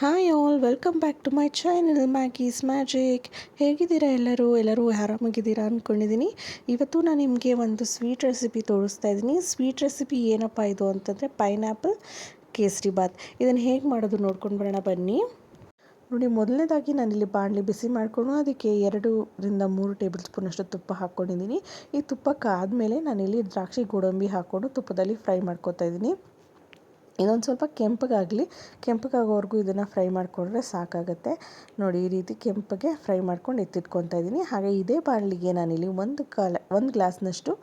Hi all welcome back to my channel Maggie's magic ಹೇಗಿದ್ದೀರಾ ಎಲ್ಲರೂ? ಎಲ್ಲರೂ ಆರಾಮಾಗಿದ್ದೀರಾ ಅಂದ್ಕೊಂಡಿದ್ದೀನಿ ಇವತ್ತು ನಾನು ನಿಮಗೆ ಒಂದು ಸ್ವೀಟ್ ರೆಸಿಪಿ ತೋರಿಸ್ತಾ ಇದ್ದೀನಿ. ಸ್ವೀಟ್ ರೆಸಿಪಿ ಏನಪ್ಪ ಇದು ಅಂತಂದರೆ ಪೈನಾಪಲ್ ಕೇಸರಿ ಬಾತ್. ಇದನ್ನು ಹೇಗೆ ಮಾಡೋದು ನೋಡ್ಕೊಂಡು ಬರೋಣ ಬನ್ನಿ. ನೋಡಿ, ಮೊದಲನೇದಾಗಿ ನಾನಿಲ್ಲಿ ಬಾಣಲಿ ಬಿಸಿ ಮಾಡಿಕೊಂಡು ಅದಕ್ಕೆ ಎರಡರಿಂದ ಮೂರು ಟೇಬಲ್ ಸ್ಪೂನಷ್ಟು ತುಪ್ಪ ಹಾಕ್ಕೊಂಡಿದ್ದೀನಿ. ಈ ತುಪ್ಪಕ್ಕಾದಮೇಲೆ ನಾನಿಲ್ಲಿ ದ್ರಾಕ್ಷಿ, ಗೋಡಂಬಿ ಹಾಕ್ಕೊಂಡು ತುಪ್ಪದಲ್ಲಿ ಫ್ರೈ ಮಾಡ್ಕೊತಾ ಇದ್ದೀನಿ. ಇದೊಂದು ಸ್ವಲ್ಪ ಕೆಂಪಗಾಗಲಿ, ಕೆಂಪಗಾಗೋವರೆಗೂ ಇದನ್ನು ಫ್ರೈ ಮಾಡಿಕೊಂಡ್ರೆ ಸಾಕಾಗುತ್ತೆ. ನೋಡಿ, ಈ ರೀತಿ ಕೆಂಪಗೆ ಫ್ರೈ ಮಾಡ್ಕೊಂಡು ಎತ್ತಿಟ್ಕೊತಾ ಇದ್ದೀನಿ. ಹಾಗೆ ಇದೇ ಬಾಣಲಿಗೆ ನಾನಿಲ್ಲಿ ಒಂದು ಕಾಲ, ಒಂದು ಗ್ಲಾಸ್ನಷ್ಟು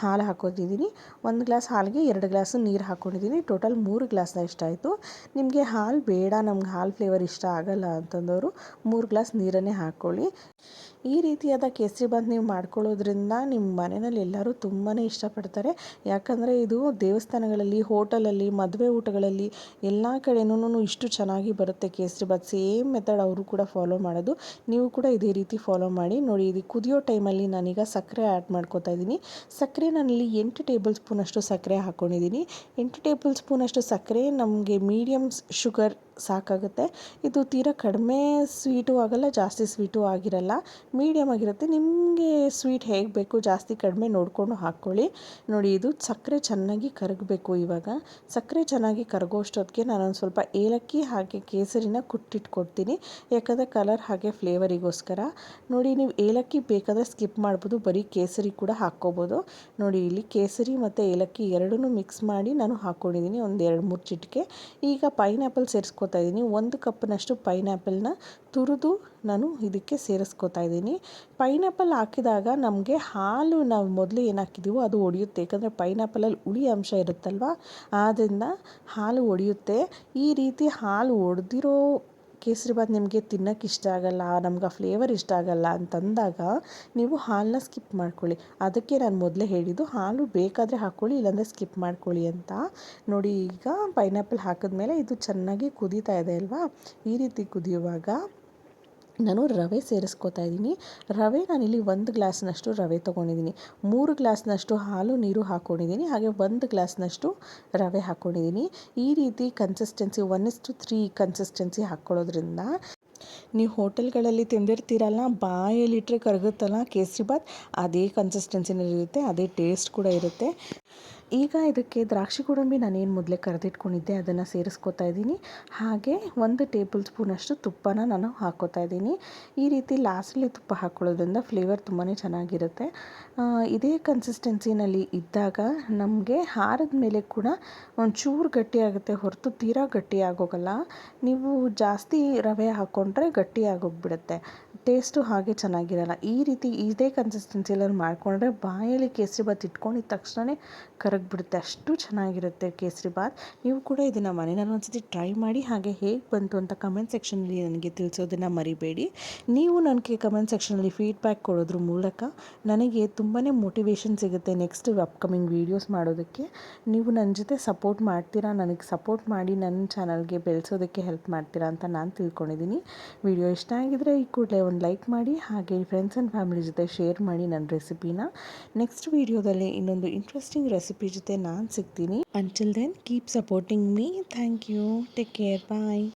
ಹಾಲು ಹಾಕೋತಿದ್ದೀನಿ ಒಂದು ಗ್ಲಾಸ್ ಹಾಲಿಗೆ ಎರಡು ಗ್ಲಾಸ್ ನೀರು ಹಾಕ್ಕೊಂಡಿದ್ದೀನಿ. ಟೋಟಲ್ ಮೂರು ಗ್ಲಾಸ್ ಆಯಿತು. ನಿಮಗೆ ಹಾಲು ಬೇಡ, ನಮ್ಗೆ ಹಾಲು ಫ್ಲೇವರ್ ಇಷ್ಟ ಆಗಲ್ಲ ಅಂತಂದವರು ಮೂರು ಗ್ಲಾಸ್ ನೀರನ್ನೇ ಹಾಕ್ಕೊಳ್ಳಿ. ಈ ರೀತಿಯಾದ ಕೇಸರಿ ಬಾತ್ ನೀವು ಮಾಡ್ಕೊಳ್ಳೋದ್ರಿಂದ ನಿಮ್ಮ ಮನೆಯಲ್ಲಿ ಎಲ್ಲರೂ ತುಂಬಾ ಇಷ್ಟಪಡ್ತಾರೆ. ಯಾಕಂದರೆ ಇದು ದೇವಸ್ಥಾನಗಳಲ್ಲಿ, ಹೋಟೆಲಲ್ಲಿ, ಮದುವೆ ಊಟಗಳಲ್ಲಿ ಎಲ್ಲ ಕಡೆನೂ ಇಷ್ಟು ಚೆನ್ನಾಗಿ ಬರುತ್ತೆ ಕೇಸರಿ ಬಾತ್. ಸೇಮ್ ಮೆಥಡ್ ಅವರು ಕೂಡ ಫಾಲೋ ಮಾಡೋದು. ನೀವು ಕೂಡ ಇದೇ ರೀತಿ ಫಾಲೋ ಮಾಡಿ ನೋಡಿ, ಇದು ಕುದಿಯೋ ಟೈಮಲ್ಲಿ ನಾನೀಗ ಸಕ್ಕರೆ ಆ್ಯಡ್ ಮಾಡ್ಕೋತಾ ಇದ್ದೀನಿ. ಸಕ್ಕರೆ ನಾನಿಲ್ಲಿ ಎಂಟು ಟೇಬಲ್ ಸ್ಪೂನಷ್ಟು ಸಕ್ಕರೆ ಹಾಕ್ಕೊಂಡಿದ್ದೀನಿ ಎಂಟು ಟೇಬಲ್ ಸ್ಪೂನಷ್ಟು ಸಕ್ಕರೆ ನಮಗೆ ಮೀಡಿಯಮ್ ಶುಗರ್ ಸಾಕಾಗುತ್ತೆ. ಇದು ತೀರಾ ಕಡಿಮೆ ಸ್ವೀಟು ಆಗಲ್ಲ, ಜಾಸ್ತಿ ಸ್ವೀಟು ಆಗಿರಲ್ಲ. ಮೀಡಿಯಮ್ ಆಗಿರುತ್ತೆ. ನಿಮಗೆ ಸ್ವೀಟ್ ಹೇಗೆ ಬೇಕು ಜಾಸ್ತಿ ಕಡಿಮೆ ನೋಡಿಕೊಂಡು ಹಾಕ್ಕೊಳ್ಳಿ. ನೋಡಿ, ಇದು ಸಕ್ಕರೆ ಚೆನ್ನಾಗಿ ಕರಗಬೇಕು ಇವಾಗ. ಸಕ್ಕರೆ ಚೆನ್ನಾಗಿ ಕರಗೋಷ್ಟೊತ್ತಿಗೆ ನಾನೊಂದು ಸ್ವಲ್ಪ ಏಲಕ್ಕಿ ಹಾಗೆ ಕೇಸರಿನ ಕುಟ್ಟಿಟ್ಕೊಡ್ತೀನಿ. ಯಾಕಂದರೆ ಕಲರ್ ಹಾಗೆ ಫ್ಲೇವರಿಗೋಸ್ಕರ. ನೋಡಿ, ನೀವು ಏಲಕ್ಕಿ ಬೇಕಾದರೆ ಸ್ಕಿಪ್ ಮಾಡ್ಬೋದು, ಬರೀ ಕೇಸರಿ ಕೂಡ ಹಾಕ್ಕೋಬೋದು. ನೋಡಿ, ಇಲ್ಲಿ ಕೇಸರಿ ಮತ್ತು ಏಲಕ್ಕಿ ಎರಡೂ ಮಿಕ್ಸ್ ಮಾಡಿ ನಾನು ಹಾಕ್ಕೊಂಡಿದ್ದೀನಿ ಒಂದು ಎರಡು ಮೂರು ಚಿಟಿಕೆ. ಈಗ ಪೈನಾಪಲ್ ಸೇರಿಸ್ಕೊ ಸೇರಿಸ್ಕೋತಾ ಇದ್ದೀನಿ. ಒಂದು ಕಪ್ನಷ್ಟು ಪೈನಾಪಲ್ನ ತುರಿದು ನಾನು ಇದಕ್ಕೆ ಸೇರಿಸ್ಕೋತಾ ಇದ್ದೀನಿ. ಪೈನಾಪಲ್ ಹಾಕಿದಾಗ ನಮಗೆ ಹಾಲು ನಾವು ಮೊದಲು ಏನು ಹಾಕಿದ್ದೀವೋ ಅದು ಒಡೆಯುತ್ತೆ. ಯಾಕಂದರೆ ಪೈನಾಪಲಲ್ಲಿ ಹುಳಿ ಅಂಶ ಇರುತ್ತಲ್ವ? ಆದ್ದರಿಂದ ಹಾಲು ಒಡೆಯುತ್ತೆ. ಈ ರೀತಿ ಹಾಲು ಒಡೆದಿರೋ ಕೇಸರಿಬಾತ್ ನಿಮಗೆ ತಿನ್ನೋಕ್ಕೆ ಇಷ್ಟ ಆಗಲ್ಲ, ನಮ್ಗೆ ಆ ಫ್ಲೇವರ್ ಇಷ್ಟ ಆಗಲ್ಲ ಅಂತಂದಾಗ ನೀವು ಹಾಲನ್ನ ಸ್ಕಿಪ್ ಮಾಡ್ಕೊಳ್ಳಿ. ಅದಕ್ಕೆ ನಾನು ಮೊದಲೇ ಹೇಳಿದ್ದು ಹಾಲು ಬೇಕಾದರೆ ಹಾಕ್ಕೊಳ್ಳಿ ಇಲ್ಲಾಂದರೆ ಸ್ಕಿಪ್ ಮಾಡ್ಕೊಳ್ಳಿ ಅಂತ. ನೋಡಿ ಈಗ ಪೈನಾಪಲ್ ಹಾಕಿದ್ಮೇಲೆ ಇದು ಚೆನ್ನಾಗಿ ಕುದೀತಾ ಇದೆ ಅಲ್ವಾ? ಈ ರೀತಿ ಕುದಿಯುವಾಗ ನಾನು ರವೆ ಸೇರಿಸ್ಕೋತಾ ಇದ್ದೀನಿ. ರವೆ ನಾನಿಲ್ಲಿ ಒಂದು ಗ್ಲಾಸ್ನಷ್ಟು ರವೆ ತೊಗೊಂಡಿದ್ದೀನಿ. ಮೂರು ಗ್ಲಾಸ್ನಷ್ಟು ಹಾಲು, ನೀರು ಹಾಕ್ಕೊಂಡಿದ್ದೀನಿ ಹಾಗೆ ಒಂದು ಗ್ಲಾಸ್ನಷ್ಟು ರವೆ ಹಾಕ್ಕೊಂಡಿದ್ದೀನಿ ಈ ರೀತಿ consistency one is to three consistency ಹಾಕ್ಕೊಳ್ಳೋದ್ರಿಂದ ನೀವು ಹೋಟೆಲ್ಗಳಲ್ಲಿ ತಿಂದಿರ್ತೀರಲ್ಲ ಬಾಯಲ್ಲಿಟ್ಟರೆ ಕರಗುತ್ತಲ್ಲ ಕೇಸರಿ ಬಾತ್ ಅದೇ ಕನ್ಸಿಸ್ಟೆನ್ಸಿನಲ್ಲಿರುತ್ತೆ ಅದೇ ಟೇಸ್ಟ್ ಕೂಡ ಇರುತ್ತೆ. ಈಗ ಇದಕ್ಕೆ ದ್ರಾಕ್ಷಿ ಗೋಡಂಬಿ ನಾನೇನು ಮೊದಲೇ ಕರೆದಿಟ್ಕೊಂಡಿದ್ದೆ, ಅದನ್ನು ಸೇರಿಸ್ಕೊತಾ ಇದ್ದೀನಿ. ಹಾಗೆ ಒಂದು ಟೇಬಲ್ ಸ್ಪೂನಷ್ಟು ತುಪ್ಪನ ನಾನು ಹಾಕೋತಾ ಇದ್ದೀನಿ. ಈ ರೀತಿ ಲಾಸ್ಟಲ್ಲಿ ತುಪ್ಪ ಹಾಕ್ಕೊಳ್ಳೋದ್ರಿಂದ ಫ್ಲೇವರ್ ತುಂಬಾ ಚೆನ್ನಾಗಿರುತ್ತೆ. ಇದೇ ಕನ್ಸಿಸ್ಟೆನ್ಸಿನಲ್ಲಿ ಇದ್ದಾಗ ನಮಗೆ ಹಾರದ ಮೇಲೆ ಕೂಡ ಒಂಚೂರು ಗಟ್ಟಿಯಾಗುತ್ತೆ ಹೊರತು ತೀರಾ ಗಟ್ಟಿ ಆಗೋಗಲ್ಲ. ನೀವು ಜಾಸ್ತಿ ರವೆ ಹಾಕ್ಕೊಂಡ್ರೆ ಗಟ್ಟಿ ಆಗೋಗ್ಬಿಡುತ್ತೆ. ಟೇಸ್ಟು ಹಾಗೆ ಚೆನ್ನಾಗಿರಲ್ಲ. ಈ ರೀತಿ ಇದೇ ಕನ್ಸಿಸ್ಟೆನ್ಸಿಯಲ್ಲಿ ಮಾಡಿಕೊಂಡ್ರೆ ಬಾಯಲ್ಲಿ ಕೇಸರಿ ಬಾತ್ ಇಟ್ಕೊಂಡಿದ ತಕ್ಷಣ ಕರಗಿಬಿಡುತ್ತೆ ಅಷ್ಟು ಚೆನ್ನಾಗಿರುತ್ತೆ ಕೇಸರಿ ಬಾತ್. ನೀವು ಕೂಡ ಇದನ್ನು ಮನೆಯಲ್ಲಿ ಒಂದ್ಸತಿ ಟ್ರೈ ಮಾಡಿ, ಹಾಗೆ ಹೇಗೆ ಬಂತು ಅಂತ ಕಮೆಂಟ್ ಸೆಕ್ಷನಲ್ಲಿ ನನಗೆ ತಿಳಿಸೋದನ್ನು ಮರಿಬೇಡಿ. ನೀವು ನನಗೆ ಕಮೆಂಟ್ ಸೆಕ್ಷನಲ್ಲಿ ಫೀಡ್ಬ್ಯಾಕ್ ಕೊಡೋದ್ರ ಮೂಲಕ ನನಗೆ ತುಂಬಾ ಮೋಟಿವೇಶನ್ ಸಿಗುತ್ತೆ ನೆಕ್ಸ್ಟ್ ಅಪ್ಕಮಿಂಗ್ ವೀಡಿಯೋಸ್ ಮಾಡೋದಕ್ಕೆ. ನೀವು ನನ್ನ ಜೊತೆ ಸಪೋರ್ಟ್ ಮಾಡ್ತೀರಾ, ನನಗೆ ಸಪೋರ್ಟ್ ಮಾಡಿ ನನ್ನ ಚಾನಲ್ಗೆ ಬೆಳೆಸೋದಕ್ಕೆ ಹೆಲ್ಪ್ ಮಾಡ್ತೀರಾ ಅಂತ ನಾನು ತಿಳ್ಕೊಂಡಿದ್ದೀನಿ ವಿಡಿಯೋ ಇಷ್ಟ ಆಗಿದ್ರೆ ಈ ಕೂಡಲೇ ಒಂದು ಲೈಕ್ ಮಾಡಿ, ಹಾಗೆ ಫ್ರೆಂಡ್ಸ್ ಆ್ಯಂಡ್ ಫ್ಯಾಮಿಲಿ ಜೊತೆ ಶೇರ್ ಮಾಡಿ ನನ್ನ ರೆಸಿಪಿನ ನೆಕ್ಸ್ಟ್ ವೀಡಿಯೋದಲ್ಲಿ ಇನ್ನೊಂದು ಇಂಟ್ರೆಸ್ಟಿಂಗ್ ಜೊತೆ ನಾನು ಸಿಗ್ತೀನಿ. Until then keep supporting me thank you take care bye